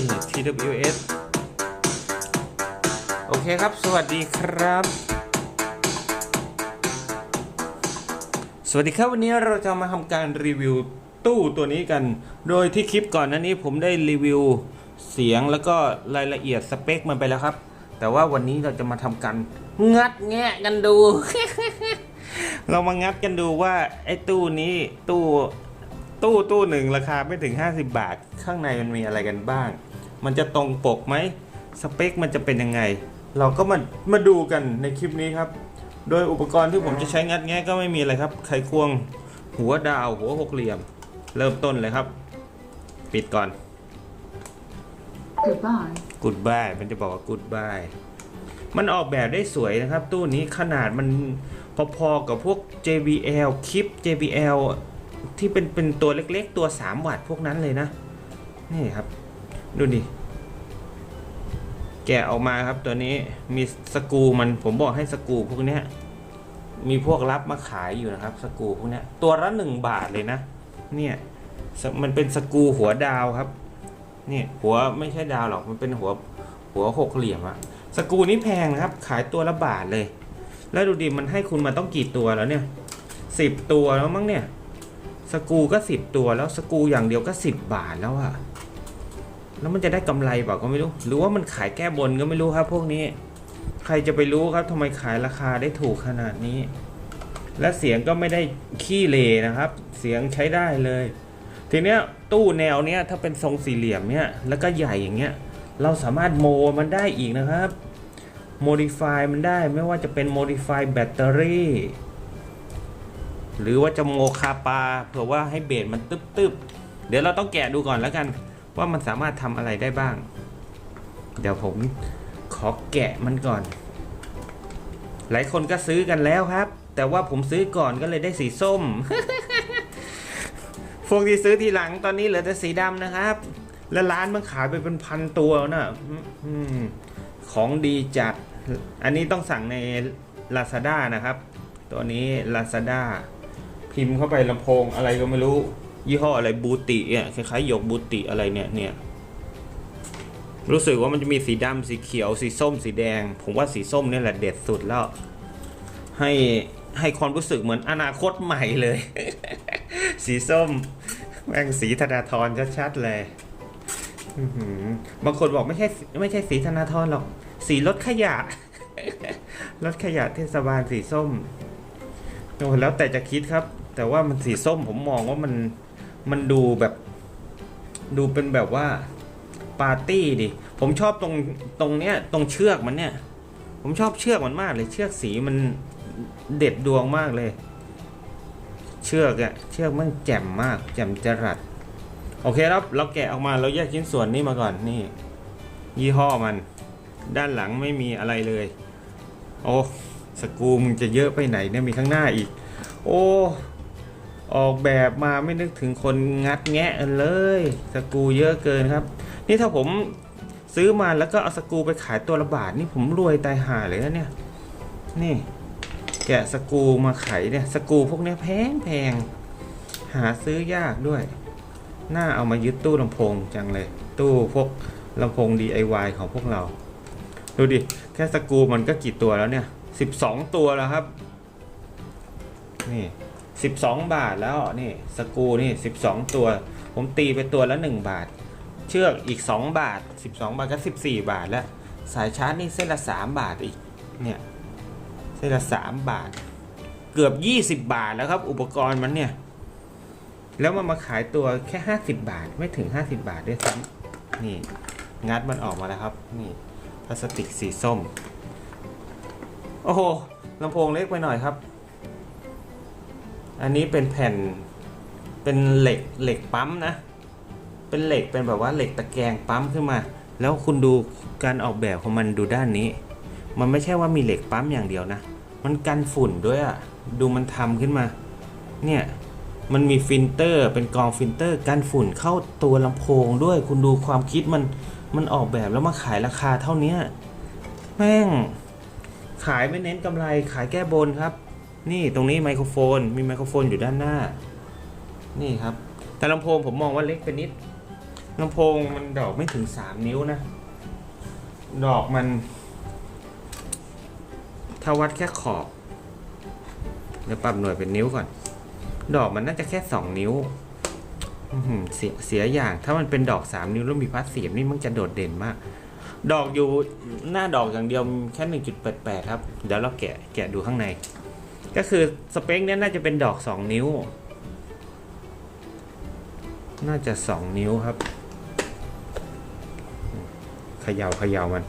ย TWS โอเคครับ สวัสดีครับ สวัสดีครับ วันนี้เราจะมาทำการรีวิวตู้ตัวนี้กัน โดยที่คลิปก่อนหน้านี้ผมได้รีวิวเสียงแล้วก็รายละเอียดสเปคมันไปแล้วครับ แต่ว่าวันนี้เราจะมาทำการงัดแงะกันดู เรามางัดกันดูว่าไอ้ตู้นี้ตู้ตู้ตู้หนึ่งราคาไม่ถึง 50 บาท ข้างในมันมีอะไรกันบ้าง มันจะตรงปกไหมสเปคมันจะเป็นยังไง เราก็มามาดูกันในคลิปนี้ครับ โดยอุปกรณ์ที่ผมจะใช้งัดแงะก็ไม่มีอะไรครับ ไขควง หัวดาว หัวหกเหลี่ยม เริ่มต้นเลยครับ ปิดก่อน Goodbye. กูดบายมันจะบอกว่ากูดบายมันออกแบบได้สวยนะครับ ตู้นี้ขนาดมันพอๆกับพวก JBL คลิป JBL ที่เป็นเป็นตัวเล็กๆ ตัว 3 วัตต์พวกนั้นเลยนะ นี่ครับ ดูดิ แกะออกมาครับตัวนี้มีสกูมันผมบอกให้สกูพวกเนี้ย มีพวกรับมาขายอยู่นะครับ สกูพวกเนี้ย ตัวละหนึ่งบาทเลยนะ เนี่ย มันเป็นสกูหัวดาวครับนี่หัวไม่ใช่ดาวหรอก มันเป็นหัวหัวหกเหลี่ยมอะสกูนี้แพงนะครับ ขายตัวละบาทเลย แล้วดูดิมันให้คุณมาต้องกี่ตัวแล้วเนี่ยสิบตัวแล้วมั้งเนี่ย สกูก็สิบตัวแล้วสกูอย่างเดียวก็สิบบาทแล้วอะ แล้วมันจะได้กำไรเปล่าก็ไม่รู้ หรือว่ามันขายแก้บนก็ไม่รู้ครับ พวกนี้ ใครจะไปรู้ครับทำไมขายราคาได้ถูกขนาดนี้ และเสียงก็ไม่ได้ขี้เลนะครับ เสียงใช้ได้เลย ทีเนี้ยตู้แนวเนี้ยถ้าเป็นทรงสี่เหลี่ยมเนี้ยแล้วก็ใหญ่อย่างเงี้ย เราสามารถโมมันได้อีกนะครับ modify มันได้ไม่ว่าจะเป็น modify แบตเตอรี่หรือว่าจะโมคาปาเผื่อว่าให้เบสมันตึบๆเดี๋ยวเราต้องแกะดูก่อนแล้วกัน ว่ามันสามารถทำอะไรได้บ้าง เดี๋ยวผมขอแกะมันก่อน หลายคนก็ซื้อกันแล้วครับ แต่ว่าผมซื้อก่อนก็เลยได้สีส้ม พวกที่ซื้อทีหลังตอนนี้เหลือแต่สีดำนะครับ แล้วร้านมันขายไปเป็นพันตัวนะอืมอืมของดีจัด อันนี้ต้องสั่งใน Lazada นะครับ ตัวนี้ Lazada พิมพ์เข้าไปลำโพงอะไรก็ไม่รู้ ยี่ห้ออะไรบูติเนี่ยคล้ายๆหยกบูติอะไรเนี่ยเนี่ยรู้สึกว่ามันจะมีสีดำสีเขียว สีส้ม สีแดง ผมว่าสีส้มเนี่ยแหละเด็ดสุดแล้ว ให้ให้ความรู้สึกเหมือนอนาคตใหม่เลย สีส้ม แม่งสีธนาธรชัดๆเลยบางคนบอกไม่ใช่ไม่ใช่สีธนาธรหรอก สีรถขยะรถขยะเทศบาลสีส้มโอ้แล้วแต่จะคิดครับ แต่ว่ามันสีส้มผมมองว่ามัน มันดูแบบ ดูเป็นแบบว่าปาร์ตี้ดิ ผมชอบตรงตรงเนี้ยตรงเชือกมันเนี่ย ผมชอบเชือกมันมากเลย เชือกสีมันเด็ดดวงมากเลย เชือกอะเชือกมันแจ่มมาก แจ่มจรัสโอเคครับ เราแกะออกมาเราแยกชิ้นส่วนนี้มาก่อนนี่ ยี่ห้อมัน ด้านหลังไม่มีอะไรเลย โอ้สกูมึงจะเยอะไปไหนเนี่ยมีข้างหน้าอีก โอ้ ออกแบบมาไม่นึกถึงคนงัดแงะเลยสกูเยอะเกินครับ นี่ถ้าผมซื้อมาแล้วก็เอาสกูไปขายตัวละบาทนี่ผมรวยตายห่าเลยนะเนี่ยนี่แกะสกูมาไขเนี่ยสกูพวกนี้แพงแพงหาซื้อยากด้วยน่าเอามายึดตู้ลำโพงจังเลย ตู้พวกลำโพง DIY ของพวกเรา ดูดิ แค่สกูมันก็กี่ตัวแล้วเนี่ย 12 ตัวแล้วครับ นี่ 12 บาทแล้วนี่สกูนี่ 12 ตัว ผมตีไปตัวละ 1 บาท เชือกอีก 2 บาท 12 บาทก็ 14 บาทแล้ว สายชาร์จนี่เส้นละ 3 บาทอีกเนี่ยเส้นละ 3 บาท เกือบ 20 บาทแล้วครับ อุปกรณ์มันเนี่ยแล้วมันมาขายตัวแค่ 50 บาทไม่ถึง 50 บาทด้วยซ้ำนี่ งัดมันออกมาแล้วครับ นี่พลาสติกสีส้ม โอ้โหลำโพงเล็กไปหน่อยครับ อันนี้เป็นแผ่นเป็นเหล็กเหล็กปั๊มนะ เป็นเหล็กเป็นแบบว่าเหล็กตะแกรงปั๊มขึ้นมา แล้วคุณดูการออกแบบของมันดูด้านนี้ มันไม่ใช่ว่ามีเหล็กปั๊มอย่างเดียวนะ มันกันฝุ่นด้วยอะ่ะดูมันทำขึ้นมา เนี่ยมันมีฟิลเตอร์ เป็นกรองฟิลเตอร์กันฝุ่นเข้าตัวลำโพงด้วย คุณดูความคิดมันมันออกแบบแล้วมาขายราคาเท่าเนี้แม่ง ขายไม่เน้นกำไรขายแก้บนครับ นี่ตรงนี้ไมโครโฟน มีไมโครโฟนอยู่ด้านหน้า นี่ครับ แต่ลำโพงผมมองว่าเล็กไปนิดลำโพงมันดอกไม่ถึงสามนิ้วนะ ดอกมัน ถ้าวัดแค่ขอบเดี๋ยวปรับหน่วยเป็นนิ้วก่อน ดอกมันน่าจะแค่สองนิ้วเสียเสียอย่าง ถ้ามันเป็นดอกสามนิ้วแล้วมีพัดเสียบนี่มันจะโดดเด่นมาก ดอกอยู่หน้าดอกอย่างเดียวแค่หนึ่งจุดแปดแปดครับ เดี๋ยวเราแกะแกะดูข้างใน ก็คือสเปคเนี้ยน่าจะเป็นดอกสองนิ้ว น่าจะสองนิ้วครับเขย่าเขย่ามัน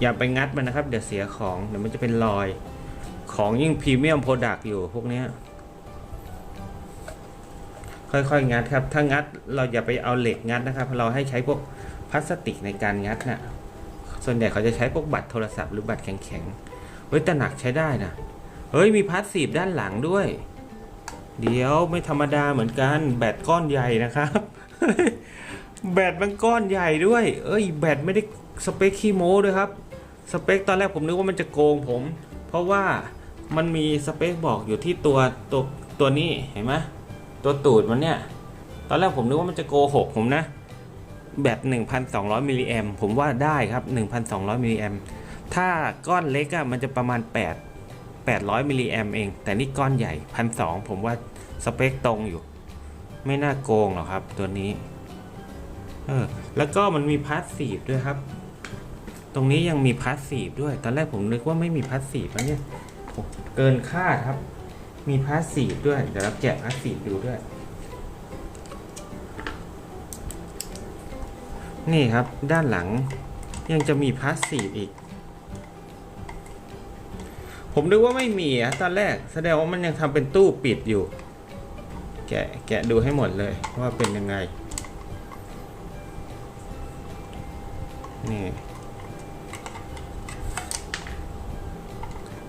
อย่าไปงัดมันนะครับ เดี๋ยวเสียของ เดี๋ยวมันจะเป็นรอย ของยิ่งพรีเมียมโปรดักต์อยู่พวกเนี้ยค่อยๆ งัดครับ ถ้างัดเราอย่าไปเอาเหล็กงัดนะครับ เราให้ใช้พวกพลาสติกในการงัดนะ่ะส่วนใหญ่เขาจะใช้พวกบัตรโทรศัพท์หรือบัตรแข็งๆเฮ้ยแต่หนักใช้ได้นะ เฮ้ย มีพาสซีฟด้านหลังด้วย เดี๋ยวไม่ธรรมดาเหมือนกัน แบตก้อนใหญ่นะครับ แบตมันก้อนใหญ่ด้วย เอ้ย แบตไม่ได้สเปคขี้โม้ด้วยครับ สเปคตอนแรกผมนึกว่ามันจะโกงผม เพราะว่ามันมีสเปคบอกอยู่ที่ตัวตัวตัวนี้เห็นไหมตัวตูดมันเนี่ย ตอนแรกผมนึกว่ามันจะโกหกผมนะ แบต1,200มิลลิแอมผมว่าได้ครับ 1,200มิลลิแอมถ้าก้อนเล็กอะมันจะประมาณ 8 800 มิลลิแอมเอง แต่นี่ก้อนใหญ่1,200ผมว่าสเปคตรงอยู่ ไม่น่าโกงหรอกครับตัวนี้ เออ แล้วก็มันมีพาสซีฟด้วยครับ ตรงนี้ยังมีพาสซีฟด้วย ตอนแรกผมนึกว่าไม่มีพาสซีฟนะเนี่ยเกินคาดครับ มีพาสซีฟด้วย เดี๋ยวเราแกะพาสซีฟดูด้วย นี่ครับด้านหลังยังจะมีพาสซีฟอีก ผมนึกว่าไม่มีอะตอนแรก แสดงว่ามันยังทำเป็นตู้ปิดอยู่ แกะแกะดูให้หมดเลยว่าเป็นยังไง นี่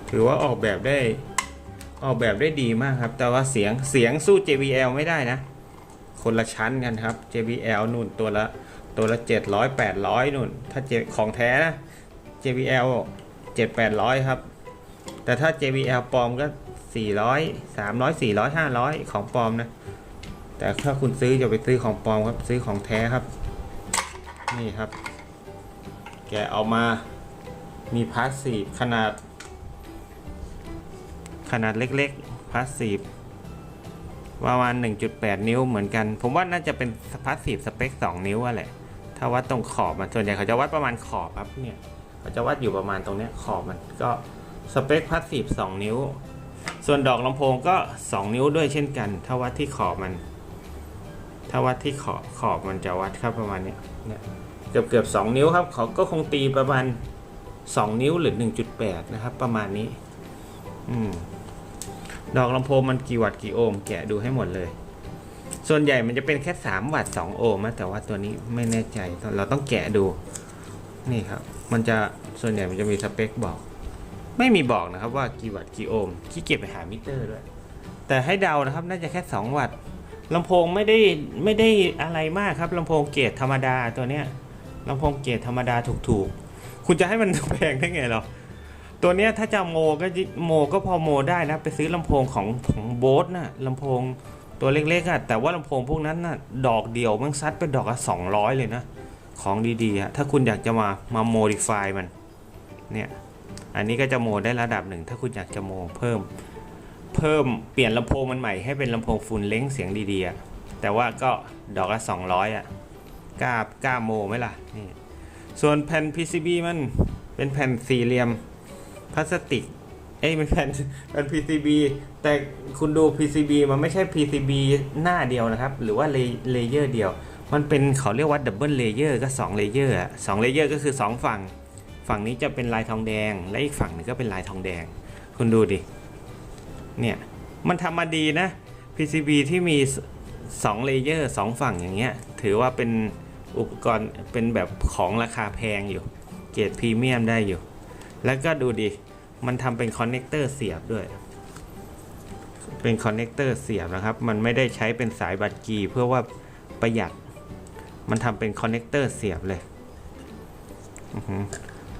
ถือว่าออกแบบได้ออกแบบได้ดีมากครับ แต่ว่าเสียงเสียงสู้ JBL ไม่ได้นะ คนละชั้นกันครับ JBL นู่นตัวละตัวละ 700 800 นู่น ถ้าของแท้นะ JBL 7 800 ครับ แต่ถ้า JBL ปลอมก็ 400 300 400 500 ของปลอมนะ แต่ถ้าคุณซื้ออย่าไปซื้อของปลอมครับ ซื้อของแท้ครับ นี่ครับ แกเอามา มีพาสซีฟขนาด ขนาดเล็กๆพาสซีฟประมาณ 1.8 นิ้วเหมือนกัน ผมว่าน่าจะเป็นพาสซีฟสเปค 2 นิ้วอะแหละ ถ้าวัดตรงขอบมันส่วนใหญ่เขาจะวัดประมาณขอบครับเนี่ย เขาจะวัดอยู่ประมาณตรงเนี้ยขอบมันก็ สเปคพาสซีฟ2นิ้ว ส่วนดอกลำโพงก็ 2 นิ้วด้วยเช่นกัน ถ้าวัดที่ขอบมัน ถ้าวัดที่ขอบขอบมันจะวัดครับประมาณนี้เนี่ยเกือบเกือบสองนิ้วครับเขาก็คงตีประมาณสองนิ้วหรือหนึ่งจุดแปดนะครับ ประมาณนี้อืมดอกลำโพงมันกี่วัตต์กี่โอห์มแกะดูให้หมดเลย ส่วนใหญ่มันจะเป็นแค่สามวัตต์สองโอห์มนะแต่ว่าตัวนี้ไม่แน่ใจเราต้องแกะดู นี่ครับ มันจะส่วนใหญ่มันจะมีสเปคบอก ไม่มีบอกนะครับว่ากี่วัตต์กี่โอห์มขี้เกียจไปหามิเตอร์ด้วย แต่ให้เดานะครับน่าจะแค่สองวัตต์ลำโพงไม่ได้ไม่ได้อะไรมากครับลำโพงเกรดธรรมดาตัวเนี้ยลำโพงเกรดธรรมดาถูกๆ คุณจะให้มันแพงได้ไงหรอตัวเนี้ยถ้าจะโมก็โมก็พอโมได้นะไปซื้อลำโพงของของโบสน่ะลำโพงตัวเล็กๆอะแต่ว่าลำโพงพวกนั้นน่ะดอกเดียวมันซัดไปดอกละสองร้อยเลยนะ ของดีๆอะถ้าคุณอยากจะมามาโมดิฟายมันเนี่ย อันนี้ก็จะโมได้ระดับหนึ่งถ้าคุณอยากจะโมเพิ่ม เพิ่มเปลี่ยนลำโพงมันใหม่ให้เป็นลำโพงฟูลเล้งเสียงดีๆแต่ว่าก็ดอกละสองร้อยอะกล้ากล้าโมไหมล่ะนี่ส่วนแผ่น PCB มันเป็นแผ่นสี่เหลี่ยมพลาสติกเอ้ยไม่แผ่นแผ่น PCB แต่คุณดู PCB มันไม่ใช่ PCB หน้าเดียวนะครับ หรือว่าเลเยอร์เดียว มันเป็นเขาเรียกว่าดับเบิลเลเยอร์ก็2เลเยอร์สองเลเยอร์ก็คือ 2 ฝั่ง ฝั่งนี้จะเป็นลายทองแดง และอีกฝั่งหนึงก็เป็นลายทองแดง คุณดูดิ เนี่ย มันทำมาดีนะ PCB ที่มี2เลเยอร์2ฝั่งอย่างเงี้ย ถือว่าเป็นอุปกรณ์เป็นแบบของราคาแพงอยู่ เกรดพรีเมียมได้อยู่ แล้วก็ดูดิ มันทำเป็นคอนเนคเตอร์เสียบด้วย เป็นคอนเนคเตอร์เสียบนะครับ มันไม่ได้ใช้เป็นสายบัตรกีเพื่อว่าประหยัด มันทำเป็นคอนเนคเตอร์เสียบเลยอือหือ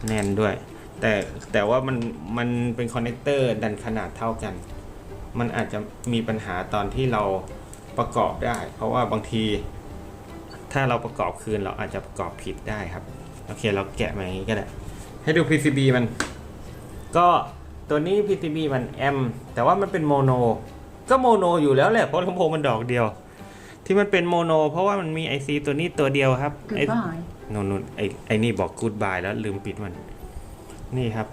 แน่นด้วย แต่แต่ว่ามันมันเป็นคอนเนคเตอร์ดันขนาดเท่ากัน มันอาจจะมีปัญหาตอนที่เราประกอบได้ เพราะว่าบางที ถ้าเราประกอบคืนเราอาจจะประกอบผิดได้ครับโอเคเราแกะมาอย่างนี้ก็ได้ ให้ดู PCB มัน ก็ตัวนี้ PCB มันแอมแต่ว่ามันเป็นโมโนก็โมโนอยู่แล้วแหละเพราะลำโพงมันดอกเดียว ที่มันเป็นโมโน เพราะว่ามันมี IC ตัวนี้ตัวเดียวครับ Goodbye. นนนไอ้ไอ้นี่บอกกูดบายแล้วลืมปิดมัน นี่ครับ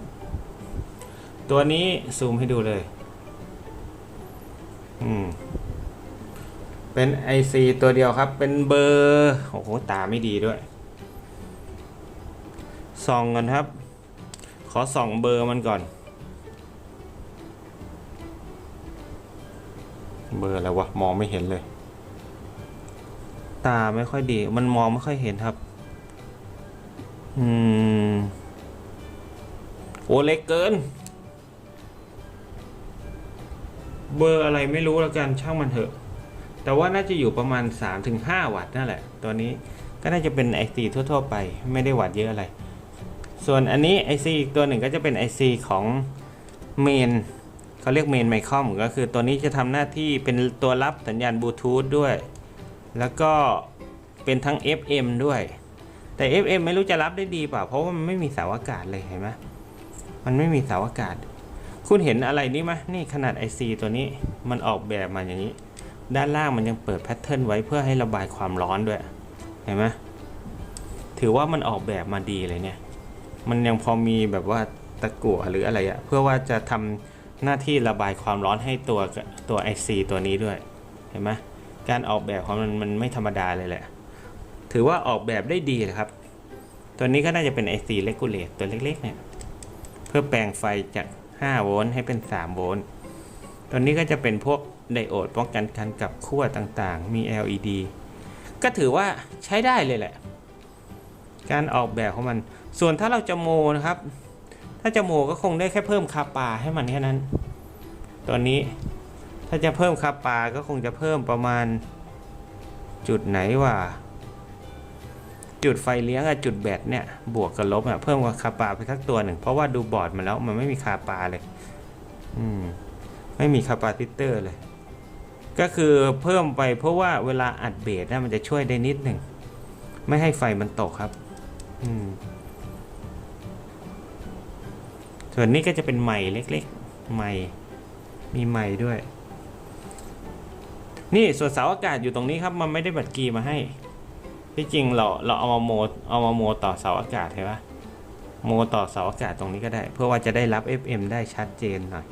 ตัวนี้ซูมให้ดูเลย อืม เป็น IC ตัวเดียวครับ เป็นเบอร์โอ้โหตาไม่ดีด้วยส่องกันครับ ขอส่องเบอร์มันก่อน เบอร์อะไรวะมองไม่เห็นเลย ตาไม่ค่อยดี มันมองไม่ค่อยเห็นครับ อืม โอเล็กเกิน เบอร์อะไรไม่รู้แล้วกันช่างมันเถอะ แต่ว่าน่าจะอยู่ประมาณ 3-5 วัตต์นั่นแหละ ตัวนี้ก็น่าจะเป็น IC ทั่ว ๆ ไปไม่ได้วัตต์เยอะอะไร ส่วนอันนี้ IC อีกตัวหนึ่งก็จะเป็น IC ของเมนเขาเรียกเมนไมคอมก็คือตัวนี้จะทำหน้าที่เป็นตัวรับสัญญาณบลูทูธด้วย แล้วก็เป็นทั้ง FM ด้วย แต่ FM ไม่รู้จะรับได้ดีเปล่า เพราะว่ามันไม่มีเสาอากาศเลยเห็นไหมมันไม่มีเสาอากาศ คุณเห็นอะไรนี่ไหมนี่ขนาด IC ตัวนี้มันออกแบบมาอย่างนี้ ด้านล่างมันยังเปิดแพทเทิร์นไว้เพื่อให้ระบายความร้อนด้วย เห็นไหมถือว่ามันออกแบบมาดีเลยเนี่ย มันยังพอมีแบบว่าตะกั่วหรืออะไรอะเพื่อว่าจะทำหน้าที่ระบายความร้อนให้ตัวตัว IC ตัวนี้ด้วย เห็นไหมการออกแบบของมันมันไม่ธรรมดาเลยแหละ ถือว่าออกแบบได้ดีเลยครับ ตัวนี้ก็น่าจะเป็น IC regulate ตัวเล็กๆเนี่ยเพื่อแปลงไฟจาก 5 โวลต์ให้เป็น 3 โวลต์ตัวนี้ก็จะเป็นพวกไดโอดป้องกันการกลับขั้วต่างๆ มี LED ก็ถือว่าใช้ได้เลยแหละ การออกแบบของมัน ส่วนถ้าเราจะโมนะครับ ถ้าจะโมก็คงได้แค่เพิ่มคาปาให้มันแค่นั้น ตัวนี้ถ้าจะเพิ่มคาปาก็คงจะเพิ่มประมาณจุดไหนว่า จุดไฟเลี้ยงกับจุดแบตเนี่ยบวกกับลบอะเพิ่มกับคาปาไปสักตัวหนึ่ง เพราะว่าดูบอร์ดมาแล้วมันไม่มีคาปาเลย อืม ไม่มีคาปาซิเตอร์เลย ก็คือเพิ่มไปเพราะว่าเวลาอัดเบสนะมันจะช่วยได้นิดหนึ่ง ไม่ให้ไฟมันตกครับ อืม ส่วนนี้ก็จะเป็นไม้เล็กๆไม้มีไม้ด้วย นี่ส่วนเสาอากาศอยู่ตรงนี้ครับ มันไม่ได้บัตรกีมาให้ ที่จริงเราเราเอามาโมเอามาโมต่อเสาอากาศใช่ปะโมต่อเสาอากาศตรงนี้ก็ได้ เพื่อว่าจะได้รับ FM ได้ชัดเจนหน่อย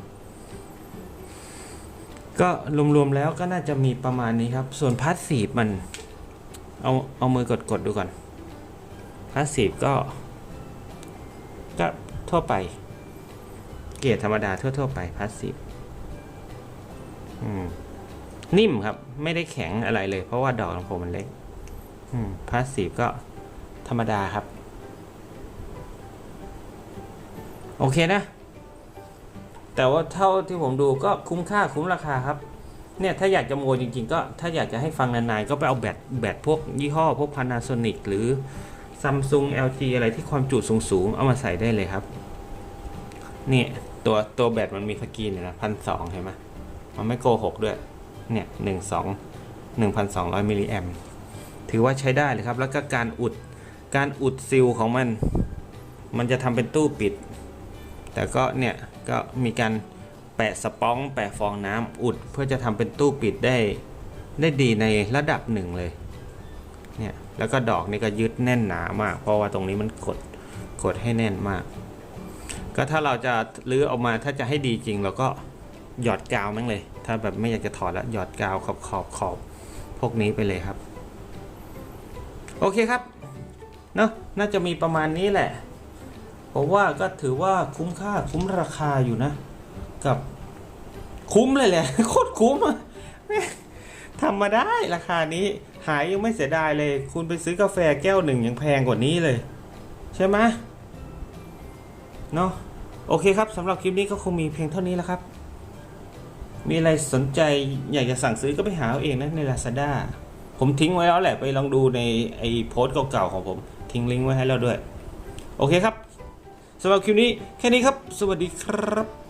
ก็รวมๆแล้วก็น่าจะมีประมาณนี้ครับ ส่วนพาสซีฟมันเอาเอามือกดกดๆดูก่อนพาสซีฟก็ ก็ทั่วไป เกียร์ธรรมดาทั่วๆไปพาสซีฟนิ่มครับ ไม่ได้แข็งอะไรเลย เพราะว่าดอกลำโพงมันเล็ก อืมพาสซีฟก็ธรรมดาครับ โอเคนะ แต่ว่าเท่าที่ผมดูก็คุ้มค่าคุ้มราคาครับ เนี่ย ถ้าอยากจะโมจริง ๆ ก็ถ้าอยากจะให้ฟังนานๆ ก็ไปเอาแบตแบตพวกยี่ห้อ พวก Panasonic หรือ Samsung LG อะไรที่ความจุสูงๆ เอามาใส่ได้เลยครับ นี่ตัวตัวแบตมันมีสกรีนนะพันสองเห็นไหมมันไม่โกหกด้วย เนี่ยหนึ่งสองหนึ่งพันสองร้อยมิลลิแอม ถือว่าใช้ได้เลยครับ แล้วก็การอุดการอุดซิลของมัน มันจะทำเป็นตู้ปิด แต่ก็เนี่ยก็มีการแปะสป้องแปะฟองน้ำอุดเพื่อจะทำเป็นตู้ปิดได้ได้ดีในระดับหนึ่งเลยเนี่ยแล้วก็ดอกนี่ก็ยึดแน่นหนามาก เพราะว่าตรงนี้มันกดกดให้แน่นมาก ก็ถ้าเราจะลื้อออกมาถ้าจะให้ดีจริงเราก็หยอดกาวแม่งเลย ถ้าแบบไม่อยากจะถอดแล้วหยอดกาวขอบขอบขอบพวกนี้ไปเลยครับ โอเคครับเนอะน่าจะมีประมาณนี้แหละผมว่าก็ถือว่าคุ้มค่าคุ้มราคาอยู่นะ กับคุ้มเลยแหละโคตรคุ้มอะทำมาได้ราคานี้หายยังไม่เสียดายเลย คุณไปซื้อกาแฟแก้วหนึ่งยังแพงกว่านี้เลย ใช่ไหมเนาะโอเคครับสำหรับคลิปนี้ก็คงมีเพียงเท่านี้แล้วครับ มีอะไรสนใจอยากจะสั่งซื้อก็ไปหาเอาเองนะใน Lazada ผมทิ้งไว้แล้วแหละไปลองดูในไอ้โพสต์เก่าๆของผม ทิ้งลิงก์ไว้ให้แล้วด้วย โอเคครับสำหรับคลิปนี้แค่นี้ครับ สวัสดีครับ